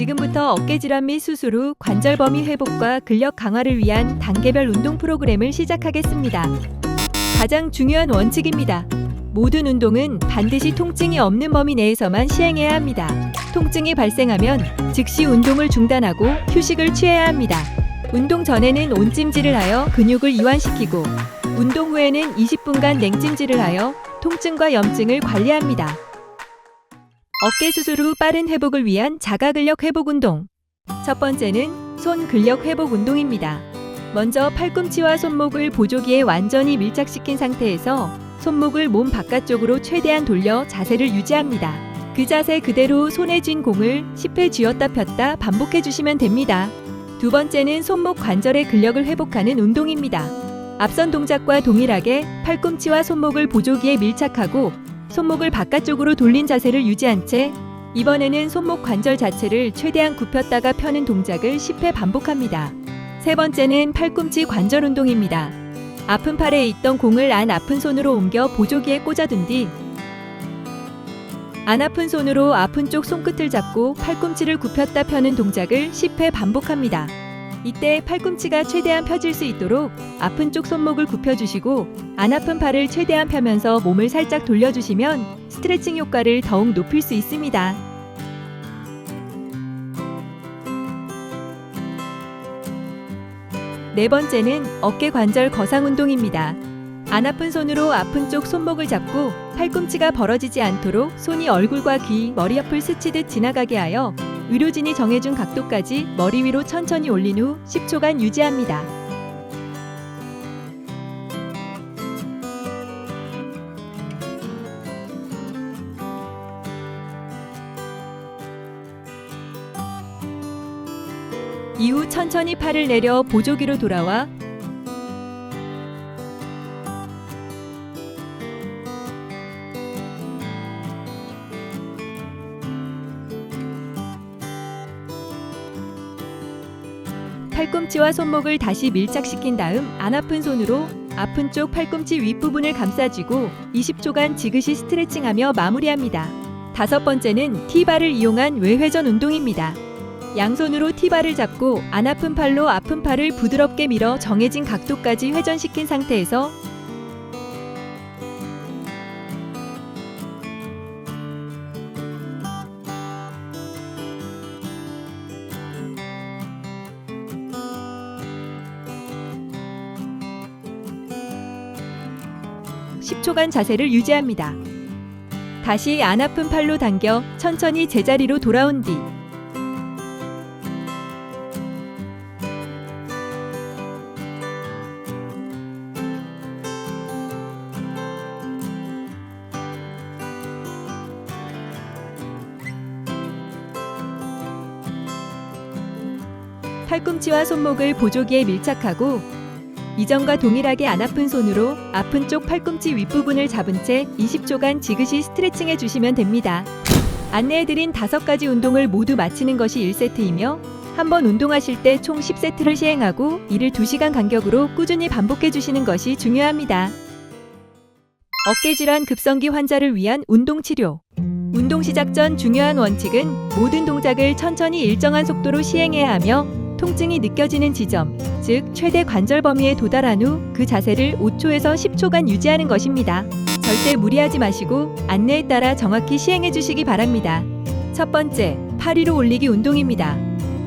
지금부터 어깨 질환 및 수술 후 관절 범위 회복과 근력 강화를 위한 단계별 운동 프로그램을 시작하겠습니다. 가장 중요한 원칙입니다. 모든 운동은 반드시 통증이 없는 범위 내에서만 시행해야 합니다. 통증이 발생하면 즉시 운동을 중단하고 휴식을 취해야 합니다. 운동 전에는 온찜질을 하여 근육을 이완시키고 운동 후에는 20분간 냉찜질을 하여 통증과 염증을 관리합니다. 어깨 수술 후 빠른 회복을 위한 자가 근력 회복 운동. 첫 번째는 손 근력 회복 운동입니다. 먼저 팔꿈치와 손목을 보조기에 완전히 밀착시킨 상태에서 손목을 몸 바깥쪽으로 최대한 돌려 자세를 유지합니다. 그 자세 그대로 손에 쥔 공을 10회 쥐었다 폈다 반복해 주시면 됩니다. 두 번째는 손목 관절의 근력을 회복하는 운동입니다. 앞선 동작과 동일하게 팔꿈치와 손목을 보조기에 밀착하고 손목을 바깥쪽으로 돌린 자세를 유지한 채 이번에는 손목 관절 자체를 최대한 굽혔다가 펴는 동작을 10회 반복합니다. 세 번째는 팔꿈치 관절 운동입니다. 아픈 팔에 있던 공을 안 아픈 손으로 옮겨 보조기에 꽂아둔 뒤 안 아픈 손으로 아픈 쪽 손끝을 잡고 팔꿈치를 굽혔다 펴는 동작을 10회 반복합니다. 이때 팔꿈치가 최대한 펴질 수 있도록 아픈 쪽 손목을 굽혀주시고 안 아픈 팔을 최대한 펴면서 몸을 살짝 돌려주시면 스트레칭 효과를 더욱 높일 수 있습니다. 네 번째는 어깨 관절 거상 운동입니다. 안 아픈 손으로 아픈 쪽 손목을 잡고 팔꿈치가 벌어지지 않도록 손이 얼굴과 귀, 머리 옆을 스치듯 지나가게 하여 의료진이 정해준 각도까지 머리 위로 천천히 올린 후 10초간 유지합니다. 이후 천천히 팔을 내려 보조기로 돌아와 팔꿈치와 손목을 다시 밀착시킨 다음 안 아픈 손으로 아픈 쪽 팔꿈치 윗부분을 감싸쥐고 20초간 지그시 스트레칭하며 마무리합니다. 다섯 번째는 T바를 이용한 외회전 운동입니다. 양손으로 T바를 잡고 안 아픈 팔로 아픈 팔을 부드럽게 밀어 정해진 각도까지 회전시킨 상태에서 (10초간) 자세를 유지합니다. 다시 안 아픈 팔로 당겨 천천히 제자리로 돌아온 뒤 팔꿈치와 손목을 보조기에 밀착하고 이전과 동일하게 안 아픈 손으로 아픈 쪽 팔꿈치 윗부분을 잡은 채 20초간 지그시 스트레칭해 주시면 됩니다. 안내해드린 다섯 가지 운동을 모두 마치는 것이 1세트이며 한 번 운동하실 때 총 10세트를 시행하고 이를 2시간 간격으로 꾸준히 반복해 주시는 것이 중요합니다. 어깨 질환 급성기 환자를 위한 운동 치료. 운동 시작 전 중요한 원칙은 모든 동작을 천천히 일정한 속도로 시행해야 하며 통증이 느껴지는 지점, 즉 최대 관절 범위에 도달한 후 그 자세를 5초에서 10초간 유지하는 것입니다. 절대 무리하지 마시고 안내에 따라 정확히 시행해 주시기 바랍니다. 첫 번째, 팔 위로 올리기 운동입니다.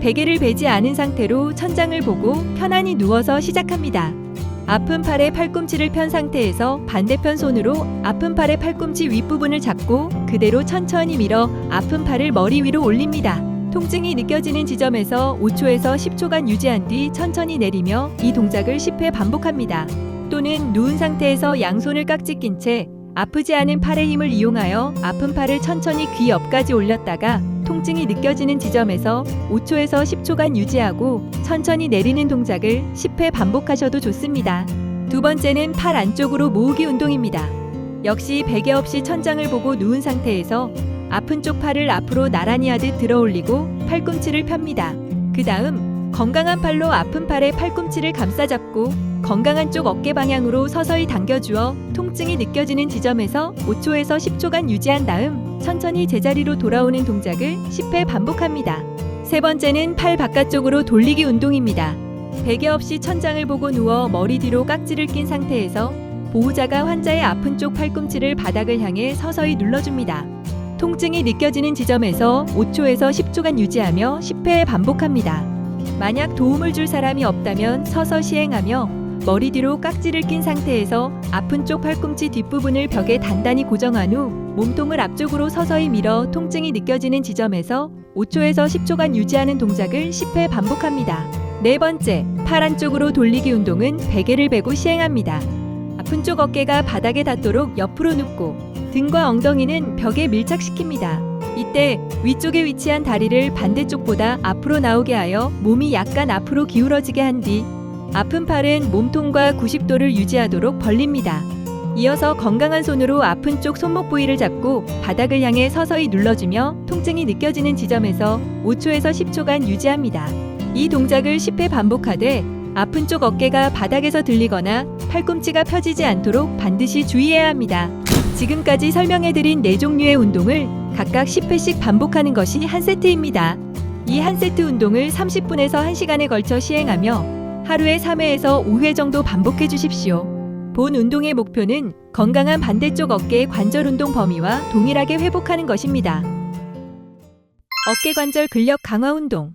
베개를 베지 않은 상태로 천장을 보고 편안히 누워서 시작합니다. 아픈 팔에 팔꿈치를 편 상태에서 반대편 손으로 아픈 팔의 팔꿈치 윗부분을 잡고 그대로 천천히 밀어 아픈 팔을 머리 위로 올립니다. 통증이 느껴지는 지점에서 5초에서 10초간 유지한 뒤 천천히 내리며 이 동작을 10회 반복합니다. 또는 누운 상태에서 양손을 깍지 낀 채 아프지 않은 팔의 힘을 이용하여 아픈 팔을 천천히 귀 옆까지 올렸다가 통증이 느껴지는 지점에서 5초에서 10초간 유지하고 천천히 내리는 동작을 10회 반복하셔도 좋습니다. 두 번째는 팔 안쪽으로 모으기 운동입니다. 역시 베개 없이 천장을 보고 누운 상태에서 아픈 쪽 팔을 앞으로 나란히 하듯 들어 올리고 팔꿈치를 펴니다. 그 다음 건강한 팔로 아픈 팔의 팔꿈치를 감싸잡고 건강한 쪽 어깨 방향으로 서서히 당겨주어 통증이 느껴지는 지점에서 5초에서 10초간 유지한 다음 천천히 제자리로 돌아오는 동작을 10회 반복합니다. 세 번째는 팔 바깥쪽으로 돌리기 운동입니다. 베개 없이 천장을 보고 누워 머리 뒤로 깍지를 낀 상태에서 보호자가 환자의 아픈 쪽 팔꿈치를 바닥을 향해 서서히 눌러줍니다. 통증이 느껴지는 지점에서 5초에서 10초간 유지하며 10회 반복합니다. 만약 도움을 줄 사람이 없다면 서서 시행하며 머리 뒤로 깍지를 낀 상태에서 아픈 쪽 팔꿈치 뒷부분을 벽에 단단히 고정한 후 몸통을 앞쪽으로 서서히 밀어 통증이 느껴지는 지점에서 5초에서 10초간 유지하는 동작을 10회 반복합니다. 네 번째, 팔 안쪽으로 돌리기 운동은 베개를 베고 시행합니다. 아픈 쪽 어깨가 바닥에 닿도록 옆으로 눕고 등과 엉덩이는 벽에 밀착시킵니다. 이때 위쪽에 위치한 다리를 반대쪽보다 앞으로 나오게 하여 몸이 약간 앞으로 기울어지게 한 뒤 아픈 팔은 몸통과 90도를 유지하도록 벌립니다. 이어서 건강한 손으로 아픈 쪽 손목 부위를 잡고 바닥을 향해 서서히 눌러주며 통증이 느껴지는 지점에서 5초에서 10초간 유지합니다. 이 동작을 10회 반복하되 아픈 쪽 어깨가 바닥에서 들리거나 팔꿈치가 펴지지 않도록 반드시 주의해야 합니다. 지금까지 설명해드린 네 종류의 운동을 각각 10회씩 반복하는 것이 한 세트입니다. 이 한 세트 운동을 30분에서 1시간에 걸쳐 시행하며 하루에 3회에서 5회 정도 반복해 주십시오. 본 운동의 목표는 건강한 반대쪽 어깨 관절 운동 범위와 동일하게 회복하는 것입니다. 어깨 관절 근력 강화 운동.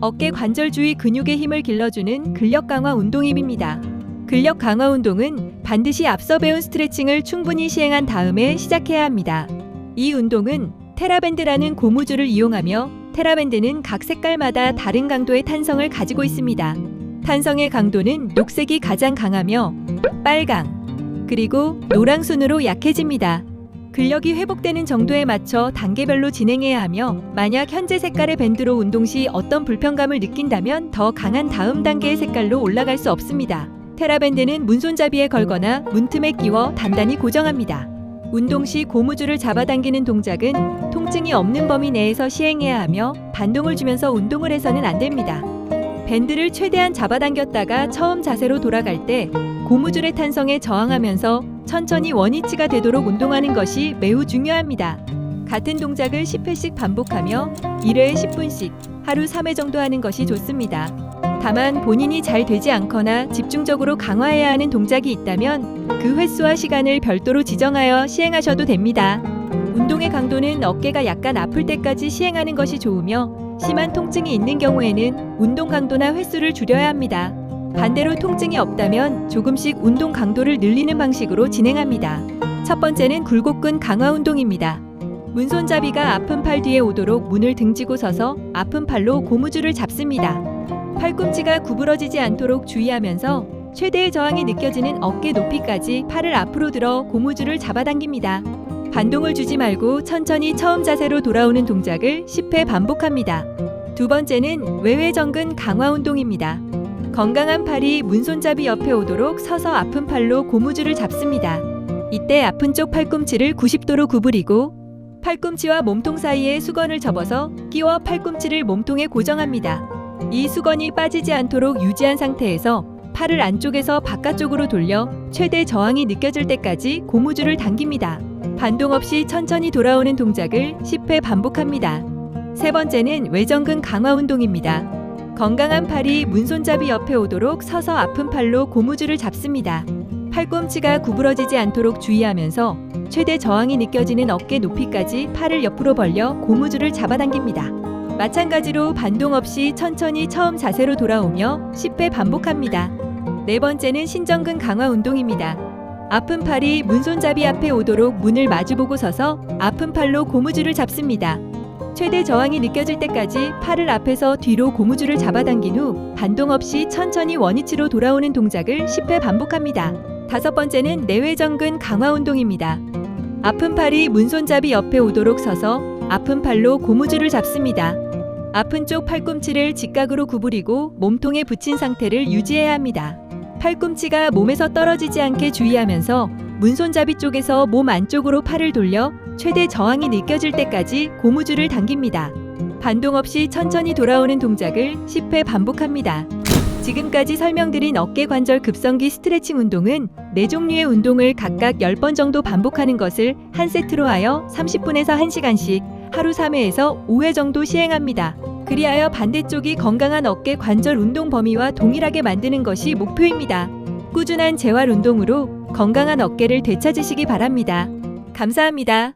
어깨 관절 주위 근육의 힘을 길러주는 근력 강화 운동입니다. 근력 강화 운동은 반드시 앞서 배운 스트레칭을 충분히 시행한 다음에 시작해야 합니다. 이 운동은 테라밴드라는 고무줄을 이용하며 테라밴드는 각 색깔마다 다른 강도의 탄성을 가지고 있습니다. 탄성의 강도는 녹색이 가장 강하며 빨강, 그리고 노랑 순으로 약해집니다. 근력이 회복되는 정도에 맞춰 단계별로 진행해야 하며 만약 현재 색깔의 밴드로 운동 시 어떤 불편감을 느낀다면 더 강한 다음 단계의 색깔로 올라갈 수 없습니다. 테라밴드는 문손잡이에 걸거나 문틈에 끼워 단단히 고정합니다. 운동 시 고무줄을 잡아당기는 동작은 통증이 없는 범위 내에서 시행해야 하며 반동을 주면서 운동을 해서는 안 됩니다. 밴드를 최대한 잡아당겼다가 처음 자세로 돌아갈 때 고무줄의 탄성에 저항하면서 천천히 원위치가 되도록 운동하는 것이 매우 중요합니다. 같은 동작을 10회씩 반복하며 1회에 10분씩 하루 3회 정도 하는 것이 좋습니다. 다만 본인이 잘 되지 않거나 집중적으로 강화해야 하는 동작이 있다면 그 횟수와 시간을 별도로 지정하여 시행하셔도 됩니다. 운동의 강도는 어깨가 약간 아플 때까지 시행하는 것이 좋으며 심한 통증이 있는 경우에는 운동 강도나 횟수를 줄여야 합니다. 반대로 통증이 없다면 조금씩 운동 강도를 늘리는 방식으로 진행합니다. 첫 번째는 굴곡근 강화 운동입니다. 문손잡이가 아픈 팔 뒤에 오도록 문을 등지고 서서 아픈 팔로 고무줄을 잡습니다. 팔꿈치가 구부러지지 않도록 주의하면서 최대의 저항이 느껴지는 어깨 높이까지 팔을 앞으로 들어 고무줄을 잡아당깁니다. 반동을 주지 말고 천천히 처음 자세로 돌아오는 동작을 10회 반복합니다. 두 번째는 외외정근 강화 운동입니다. 건강한 팔이 문손잡이 옆에 오도록 서서 아픈 팔로 고무줄을 잡습니다. 이때 아픈 쪽 팔꿈치를 90도로 구부리고 팔꿈치와 몸통 사이에 수건을 접어서 끼워 팔꿈치를 몸통에 고정합니다. 이 수건이 빠지지 않도록 유지한 상태에서 팔을 안쪽에서 바깥쪽으로 돌려 최대 저항이 느껴질 때까지 고무줄을 당깁니다. 반동 없이 천천히 돌아오는 동작을 10회 반복합니다. 세 번째는 외정근 강화 운동입니다. 건강한 팔이 문손잡이 옆에 오도록 서서 아픈 팔로 고무줄을 잡습니다. 팔꿈치가 구부러지지 않도록 주의하면서 최대 저항이 느껴지는 어깨 높이까지 팔을 옆으로 벌려 고무줄을 잡아당깁니다. 마찬가지로 반동 없이 천천히 처음 자세로 돌아오며 10회 반복합니다. 네 번째는 신정근 강화 운동입니다. 아픈 팔이 문손잡이 앞에 오도록 문을 마주보고 서서 아픈 팔로 고무줄을 잡습니다. 최대 저항이 느껴질 때까지 팔을 앞에서 뒤로 고무줄을 잡아당긴 후 반동 없이 천천히 원위치로 돌아오는 동작을 10회 반복합니다. 다섯 번째는 내외정근 강화 운동입니다. 아픈 팔이 문손잡이 옆에 오도록 서서 아픈 팔로 고무줄을 잡습니다. 아픈 쪽 팔꿈치를 직각으로 구부리고 몸통에 붙인 상태를 유지해야 합니다. 팔꿈치가 몸에서 떨어지지 않게 주의하면서 문손잡이 쪽에서 몸 안쪽으로 팔을 돌려 최대 저항이 느껴질 때까지 고무줄을 당깁니다. 반동 없이 천천히 돌아오는 동작을 10회 반복합니다. 지금까지 설명드린 어깨 관절 급성기 스트레칭 운동은 네 종류의 운동을 각각 10번 정도 반복하는 것을 한 세트로 하여 30분에서 1시간씩 하루 3회에서 5회 정도 시행합니다. 그리하여 반대쪽이 건강한 어깨 관절 운동 범위와 동일하게 만드는 것이 목표입니다. 꾸준한 재활 운동으로 건강한 어깨를 되찾으시기 바랍니다. 감사합니다.